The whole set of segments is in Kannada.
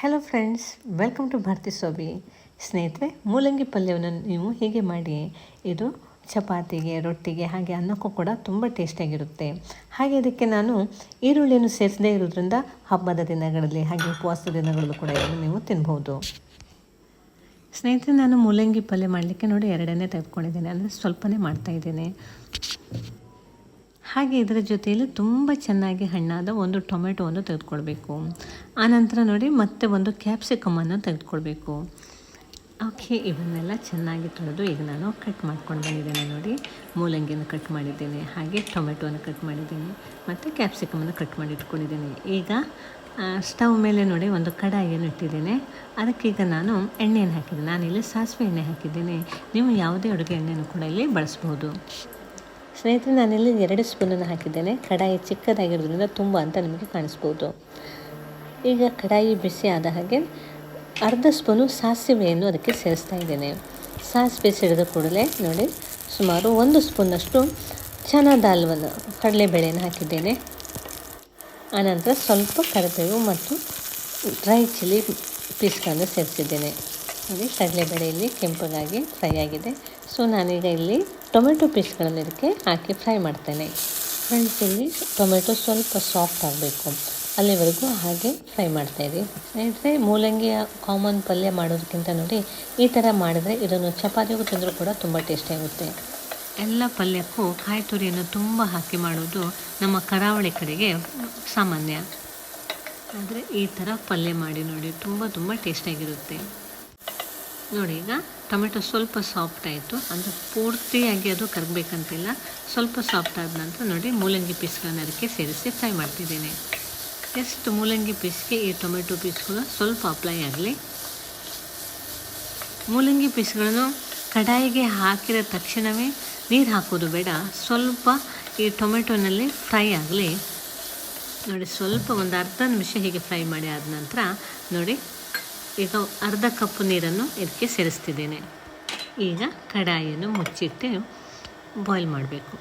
Hello friends welcome to Bharati Sobi ಸ್ನೇಹಿತರೆ, ಮೂಲಂಗಿ ಪಲ್ಯವನ್ನು ನೀವು ಹೀಗೆ ಮಾಡಿ? ಇದು ಚಪಾತಿಗೆ, ರೊಟ್ಟಿಗೆ, ಹಾಗೆ ಅನ್ನಕ್ಕೂ ಕೂಡ ತುಂಬ ಟೇಸ್ಟಿಯಾಗಿರುತ್ತೆ ಹಾಗೆ ಇದಕ್ಕೆ ನಾನು ಈರುಳ್ಳಿಯನ್ನು ಸೇರಿಸದೇ ಇರೋದ್ರಿಂದ ಹಬ್ಬದ ದಿನಗಳಲ್ಲಿ ಹಾಗೆ ಉಪವಾಸದ ದಿನಗಳಲ್ಲೂ ಕೂಡ ಇದನ್ನು ನೀವು ತಿನ್ಬೋದು. ಸ್ನೇಹಿತರೆ, ನಾನು ಮೂಲಂಗಿ ಪಲ್ಯ ಮಾಡಲಿಕ್ಕೆ ನೋಡಿ ಎರಡನೇ ತೆಗೆದುಕೊಂಡಿದ್ದೇನೆ. ಅಂದರೆ ಸ್ವಲ್ಪನೇ ಮಾಡ್ತಾಯಿದ್ದೇನೆ ಹಾಗೆ ಇದರ ಜೊತೆಯಲ್ಲಿ ತುಂಬ ಚೆನ್ನಾಗಿ ಹಣ್ಣಾದ ಒಂದು ಟೊಮೆಟೊವನ್ನು ತೆಗೆದುಕೊಳ್ಬೇಕು. ಆನಂತರ ನೋಡಿ ಮತ್ತೆ ಒಂದು ಕ್ಯಾಪ್ಸಿಕಮನ್ನು ತೆಗೆದುಕೊಳ್ಬೇಕು. ಓಕೆ, ಇವನ್ನೆಲ್ಲ ಚೆನ್ನಾಗಿ ತೊಳೆದು ಈಗ ನಾನು ಕಟ್ ಮಾಡ್ಕೊಂಡು ಬಂದಿದ್ದೇನೆ ನೋಡಿ. ಮೂಲಂಗಿಯನ್ನು ಕಟ್ ಮಾಡಿದ್ದೇನೆ, ಹಾಗೆ ಟೊಮೆಟೊವನ್ನು ಕಟ್ ಮಾಡಿದ್ದೇನೆ, ಮತ್ತು ಕ್ಯಾಪ್ಸಿಕಮನ್ನು ಕಟ್ ಮಾಡಿ ಇಟ್ಕೊಂಡಿದ್ದೇನೆ. ಈಗ ಸ್ಟವ್ ಮೇಲೆ ನೋಡಿ ಒಂದು ಕಡಾಯಿಯನ್ನು ಇಟ್ಟಿದ್ದೇನೆ. ಅದಕ್ಕೀಗ ನಾನು ಎಣ್ಣೆಯನ್ನು ನಾನು ಇಲ್ಲಿ ಸಾಸಿವೆ ಎಣ್ಣೆ ಹಾಕಿದ್ದೇನೆ. ನೀವು ಯಾವುದೇ ಅಡುಗೆ ಎಣ್ಣೆಯನ್ನು ಕೂಡ ಇಲ್ಲಿ ಬಳಸ್ಬೋದು ಸ್ನೇಹಿತರೆ, ನಾನಿಲ್ಲಿ ಎರಡು ಸ್ಪೂನನ್ನು ಹಾಕಿದ್ದೇನೆ. ಕಡಾಯಿ ಚಿಕ್ಕದಾಗಿರೋದ್ರಿಂದ ತುಂಬ ಅಂತ ನಿಮಗೆ ಕಾಣಿಸ್ಬೋದು. ಈಗ ಕಡಾಯಿ ಬಿಸಿ ಆದ ಹಾಗೆ ಅರ್ಧ ಸ್ಪೂನು ಸಾಸಿವೆಯನ್ನು ಅದಕ್ಕೆ ಸೇರಿಸ್ತಾ ಇದ್ದೇನೆ. ಸಾಸಿವೆ ಸಿಡಿದ ಕೂಡಲೇ ನೋಡಿ, ಸುಮಾರು ಒಂದು ಸ್ಪೂನಷ್ಟು ಚನಾ ದಾಲ್ವನ್ನು, ಕಡಲೆಬೇಳೆಯನ್ನು ಹಾಕಿದ್ದೇನೆ. ಆನಂತರ ಸ್ವಲ್ಪ ಕರಿಬೇವು ಮತ್ತು ಡ್ರೈ ಚಿಲ್ಲಿ ಪೀಸ್ಗಳನ್ನು ಸೇರಿಸಿದ್ದೇನೆ. ನೋಡಿ, ಕಡಲೆಬೇಳೆಯಲ್ಲಿ ಕೆಂಪಗಾಗಿ ಫ್ರೈ ಆಗಿದೆ. ಸೊ ನಾನೀಗ ಇಲ್ಲಿ ಟೊಮೆಟೊ ಪೀಸ್ಗಳನ್ನು ಇದಕ್ಕೆ ಹಾಕಿ ಫ್ರೈ ಮಾಡ್ತೇನೆ. ಫ್ರೆಂಡ್ಸ್, ಇಲ್ಲಿ ಟೊಮೆಟೊ ಸ್ವಲ್ಪ ಸಾಫ್ಟ್ ಆಗಬೇಕು. ಅಲ್ಲಿವರೆಗೂ ಹಾಗೆ ಫ್ರೈ ಮಾಡ್ತಾಯಿರಿ ಸ್ನೇಹಿತರೆ ಮೂಲಂಗಿಯ ಕಾಮನ್ ಪಲ್ಯ ಮಾಡೋದಕ್ಕಿಂತ ನೋಡಿ ಈ ಥರ ಮಾಡಿದರೆ ಇದನ್ನು ಚಪಾತಿಗೂ ತಿಂದರೂ ಕೂಡ ತುಂಬ ಟೇಸ್ಟಿಯಾಗುತ್ತೆ ಎಲ್ಲ ಪಲ್ಯಕ್ಕೂ ಕಾಯಿ ತುರಿಯನ್ನು ತುಂಬ ಹಾಕಿ ಮಾಡೋದು ನಮ್ಮ ಕರಾವಳಿ ಕಡೆಗೆ ಸಾಮಾನ್ಯ. ಆದರೆ ಈ ಥರ ಪಲ್ಯ ಮಾಡಿ ನೋಡಿ, ತುಂಬ ತುಂಬ ಟೇಸ್ಟಿಯಾಗಿರುತ್ತೆ ನೋಡಿ, ಈಗ ಟೊಮೆಟೊ ಸ್ವಲ್ಪ ಸಾಫ್ಟ್ ಆಯಿತು. ಅಂದರೆ ಪೂರ್ತಿಯಾಗಿ ಅದು ಕರಗಬೇಕಂತಿಲ್ಲ. ಸ್ವಲ್ಪ ಸಾಫ್ಟ್ ಆದ ನಂತರ ನೋಡಿ, ಮೂಲಂಗಿ ಪೀಸ್ಗಳನ್ನು ಅದಕ್ಕೆ ಸೇರಿಸಿ ಫ್ರೈ ಮಾಡ್ತಿದ್ದೇನೆ. ಎಷ್ಟು ಮೂಲಂಗಿ ಪೀಸ್ಗೆ ಈ ಟೊಮೆಟೊ ಪೀಸ್ಗಳು ಸ್ವಲ್ಪ ಅಪ್ಲೈ ಆಗಲಿ. ಮೂಲಂಗಿ ಪೀಸ್ಗಳನ್ನು ಕಡಾಯಿಗೆ ಹಾಕಿದ ತಕ್ಷಣವೇ ನೀರು ಹಾಕೋದು ಬೇಡ. ಸ್ವಲ್ಪ ಈ ಟೊಮೆಟೊನಲ್ಲಿ ಫ್ರೈ ಆಗಲಿ. ನೋಡಿ, ಸ್ವಲ್ಪ ಒಂದು ಅರ್ಧ ನಿಮಿಷ ಹೀಗೆ ಫ್ರೈ ಮಾಡಿ ಆದ ನಂತರ ನೋಡಿ ಈಗ ಅರ್ಧ ಕಪ್ ನೀರನ್ನು ಇದಕ್ಕೆ ಸೇರಿಸ್ತಿದ್ದೇನೆ. ಈಗ ಕಡಾಯಿಯನ್ನು ಮುಚ್ಚಿಟ್ಟು ಬಾಯ್ಲ್ ಮಾಡಬೇಕು.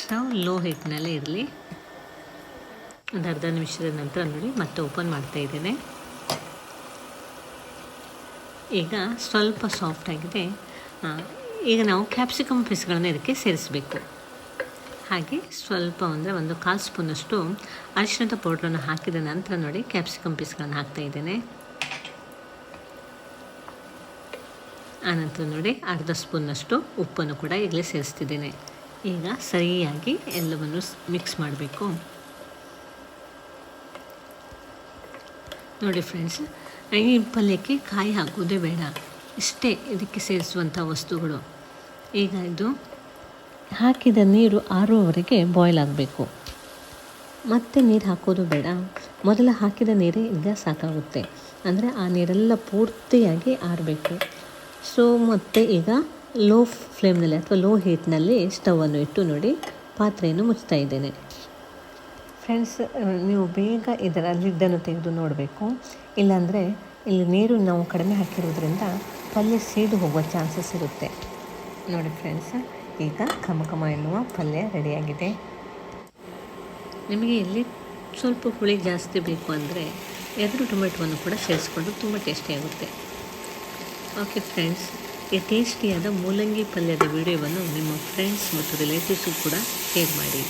ಸ್ಟವ್ ಲೋ ಹೀಟ್ನಲ್ಲೇ ಇರಲಿ. ಒಂದು ಅರ್ಧ ನಿಮಿಷದ ನಂತರ ನೋಡಿ, ಮತ್ತೆ ಓಪನ್ ಮಾಡ್ತಾ ಇದ್ದೇನೆ. ಈಗ ಸ್ವಲ್ಪ ಸಾಫ್ಟ್ ಆಗಿದೆ. ಈಗ ನಾವು ಕ್ಯಾಪ್ಸಿಕಮ್ ಪೀಸ್ಗಳನ್ನು ಇದಕ್ಕೆ ಸೇರಿಸಬೇಕು. ಹಾಗೆ ಸ್ವಲ್ಪ ಅಂದರೆ ಒಂದು ಕಾಲು ಸ್ಪೂನಷ್ಟು ಅರಿಶಿಣದ ಪೌಡ್ರನ್ನು ಹಾಕಿದ ನಂತರ ನೋಡಿ ಕ್ಯಾಪ್ಸಿಕಮ್ ಪೀಸ್ಗಳನ್ನು ಹಾಕ್ತಾ ಇದ್ದೇನೆ. ಆನಂತರ ನೋಡಿ ಅರ್ಧ ಸ್ಪೂನ್ನಷ್ಟು ಉಪ್ಪನ್ನು ಕೂಡ ಈಗಲೇ ಸೇರಿಸ್ತಿದ್ದೇನೆ. ಈಗ ಸರಿಯಾಗಿ ಎಲ್ಲವನ್ನು ಮಿಕ್ಸ್ ಮಾಡಬೇಕು. ನೋಡಿ ಫ್ರೆಂಡ್ಸ್ ಈ ಪಲ್ಯಕ್ಕೆ ಕಾಯಿ ಹಾಕೋದೇ ಬೇಡ. ಇಷ್ಟೇ ಇದಕ್ಕೆ ಸೇರಿಸುವಂಥ ವಸ್ತುಗಳು. ಈಗ ಇದು ಹಾಕಿದ ನೀರು ಆರುವವರೆಗೆ ಬಾಯ್ಲ್ ಆಗಬೇಕು. ಮತ್ತೆ ನೀರು ಹಾಕೋದು ಬೇಡ. ಮೊದಲು ಹಾಕಿದ ನೀರೇ ಈಗ ಸಾಕಾಗುತ್ತೆ. ಅಂದರೆ ಆ ನೀರೆಲ್ಲ ಪೂರ್ತಿಯಾಗಿ ಆರಬೇಕು. ಸೊ ಮತ್ತು ಈಗ ಲೋ ಫ್ಲೇಮ್ನಲ್ಲಿ ಅಥವಾ ಲೋ ಹೀಟ್ನಲ್ಲಿ ಸ್ಟವನ್ನು ಇಟ್ಟು ನೋಡಿ ಪಾತ್ರೆಯನ್ನು ಮುಚ್ತಾ ಇದ್ದೇನೆ. ಫ್ರೆಂಡ್ಸ್ ನೀವು ಬೇಗ ಇದರ ಲಿಡ್ಡನ್ನು ತೆಗೆದು ನೋಡಬೇಕು. ಇಲ್ಲಾಂದರೆ ಇಲ್ಲಿ ನೀರು ನಾವು ಕಡಿಮೆ ಹಾಕಿರೋದ್ರಿಂದ ಪಲ್ಯ ಸೀದು ಹೋಗುವ ಚಾನ್ಸಸ್ ಇರುತ್ತೆ. ನೋಡಿ ಫ್ರೆಂಡ್ಸ್ ಈಗ ಕಮಕಮ ಎನ್ನುವ ಪಲ್ಯ ರೆಡಿಯಾಗಿದೆ. ನಿಮಗೆ ಇಲ್ಲಿ ಸ್ವಲ್ಪ ಹುಳಿ ಜಾಸ್ತಿ ಬೇಕು ಅಂದರೆ ಎರಡು ಟೊಮೆಟೊವನ್ನು ಕೂಡ ಸೇರಿಸ್ಕೊಂಡು ತುಂಬ ಟೇಸ್ಟಿಯಾಗುತ್ತೆ ಓಕೆ ಫ್ರೆಂಡ್ಸ್ ಈ ಟೇಸ್ಟಿಯಾದ ಮೂಲಂಗಿ ಪಲ್ಯದ ವಿಡಿಯೋವನ್ನು ನಿಮ್ಮ ಫ್ರೆಂಡ್ಸ್ ಮತ್ತು ರಿಲೇಟಿವ್ಸು ಕೂಡ ಶೇರ್ ಮಾಡಿ.